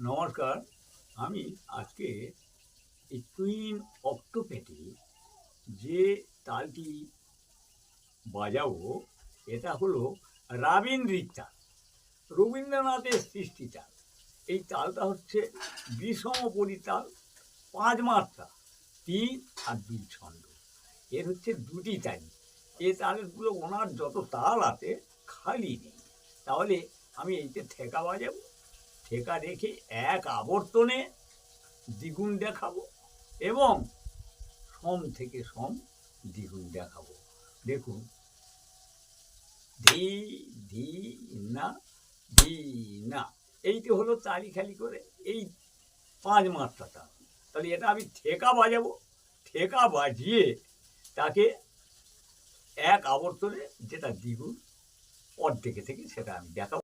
নমস্কার। আমি আজকে এই টুইন অক্টোপেটে যে তালটি বাজাবো, এটা হলো রাবীন্দ্রিক তাল, রবীন্দ্রনাথের সৃষ্টি তাল। এই তালটা হচ্ছে বিষম পরিতাল পাঁচ মাত্রা তিন আর দুই ছন্দ। এর হচ্ছে দুটি তালি। এ তালগুলো ওনার যত তাল আছে খালি নেই। তাহলে আমি এইতে ঠেকা বাজাবো? ঠেকা রেখে এক আবর্তনে দ্বিগুণ দেখাবো এবং সম থেকে সম দ্বিগুণ দেখাবো। দেখুন। ধি ধি, না ধি, না। এইটি হলো তালি খালি করে এই পাঁচ মাত্রাটা। তাহলে এটা আমি ঠেকা বাজাবো। ঠেকা বাজিয়ে তাকে এক আবর্তনে যেটা দ্বিগুণ অর্ধেকে থেকে সেটা আমি দেখাবো।